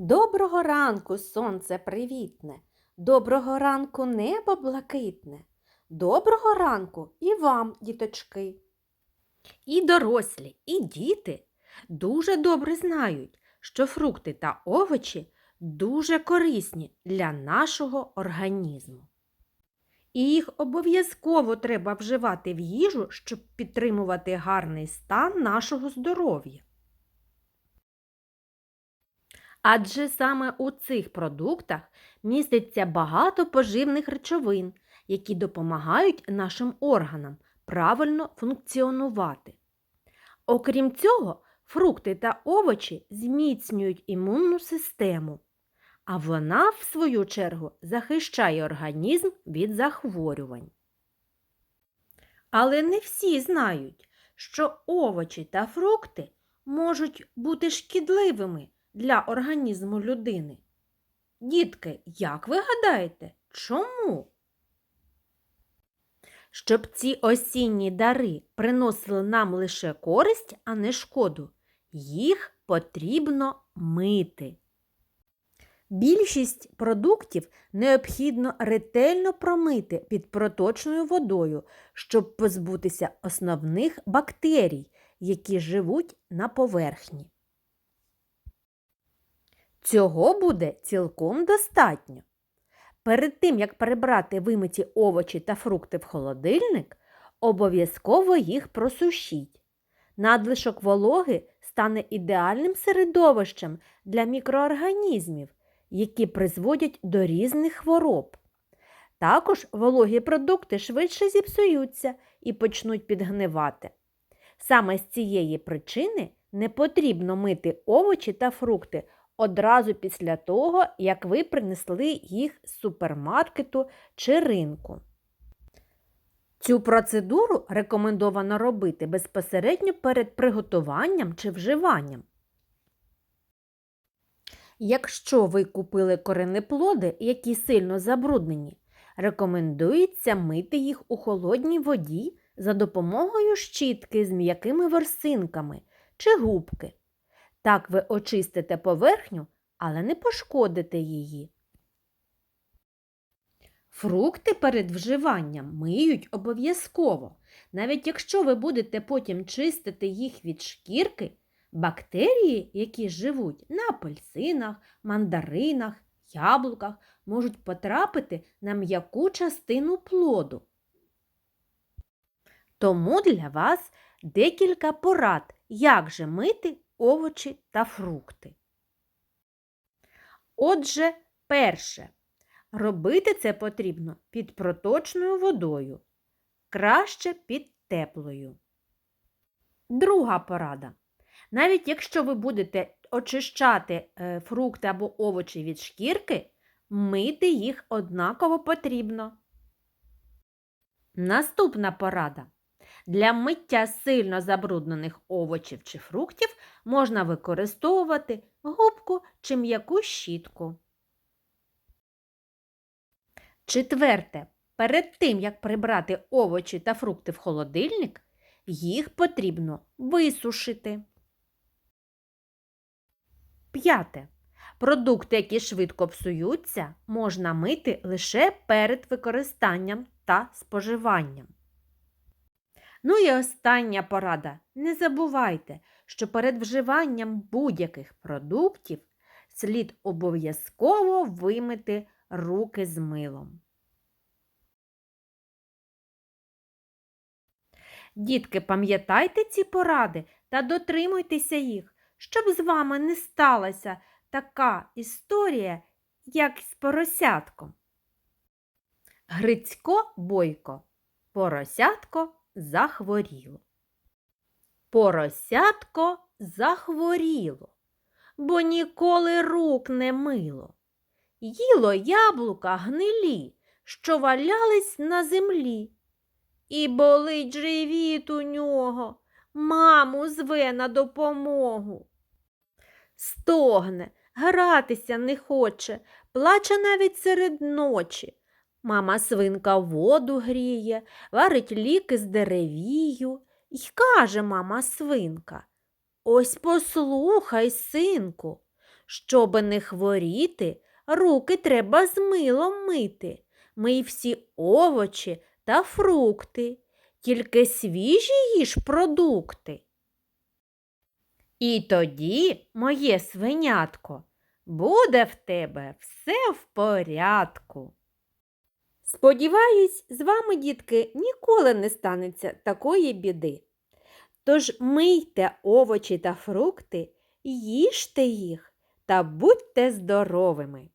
Доброго ранку, сонце привітне, доброго ранку небо блакитне, доброго ранку і вам, діточки. І дорослі, і діти дуже добре знають, що фрукти та овочі дуже корисні для нашого організму. І їх обов'язково треба вживати в їжу, щоб підтримувати гарний стан нашого здоров'я. Адже саме у цих продуктах міститься багато поживних речовин, які допомагають нашим органам правильно функціонувати. Окрім цього, фрукти та овочі зміцнюють імунну систему, а вона, в свою чергу, захищає організм від захворювань. Але не всі знають, що овочі та фрукти можуть бути шкідливими для організму людини. Дітки, як ви гадаєте, чому? Щоб ці осінні дари приносили нам лише користь, а не шкоду, їх потрібно мити. Більшість продуктів необхідно ретельно промити під проточною водою, щоб позбутися основних бактерій, які живуть на поверхні. Цього буде цілком достатньо. Перед тим, як перебрати вимиті овочі та фрукти в холодильник, обов'язково їх просушіть. Надлишок вологи стане ідеальним середовищем для мікроорганізмів, які призводять до різних хвороб. Також вологі продукти швидше зіпсуються і почнуть підгнивати. Саме з цієї причини не потрібно мити овочі та фрукти одразу після того, як ви принесли їх з супермаркету чи ринку. Цю процедуру рекомендовано робити безпосередньо перед приготуванням чи вживанням. Якщо ви купили коренеплоди, які сильно забруднені, рекомендується мити їх у холодній воді за допомогою щітки з м'якими ворсинками чи губки. Так ви очистите поверхню, але не пошкодите її. Фрукти перед вживанням миють обов'язково. Навіть якщо ви будете потім чистити їх від шкірки, бактерії, які живуть на апельсинах, мандаринах, яблуках, можуть потрапити на м'яку частину плоду. Тому для вас декілька порад, як же мити овочі та фрукти. Отже, перше. Робити це потрібно під проточною водою, краще під теплою. Друга порада. Навіть якщо ви будете очищати е, фрукти або овочі від шкірки, мити їх однаково потрібно. Наступна порада. Для миття сильно забруднених овочів чи фруктів можна використовувати губку чи м'яку щітку. Четверте. Перед тим, як прибрати овочі та фрукти в холодильник, їх потрібно висушити. П'яте. Продукти, які швидко псуються, можна мити лише перед використанням та споживанням. Ну і остання порада. Не забувайте, що перед вживанням будь-яких продуктів слід обов'язково вимити руки з милом. Дітки, пам'ятайте ці поради та дотримуйтеся їх, щоб з вами не сталася така історія, як з поросятком. Грицько бойко, поросятко захворіло. Поросятко захворіло, бо ніколи рук не мило. Їло яблука гнилі, що валялись на землі. І болить живіт у нього, маму зве на допомогу. Стогне, гратися не хоче, плаче навіть серед ночі. Мама свинка воду гріє, варить ліки з деревію. І каже мама свинка Ось послухай, синку, Щоби не хворіти, руки треба з милом мити. Мий всі овочі та фрукти, тільки свіжі їж продукти. І тоді, моє свинятко, буде в тебе все в порядку. Сподіваюсь, з вами, дітки, ніколи не станеться такої біди. Тож мийте овочі та фрукти, їжте їх та будьте здоровими.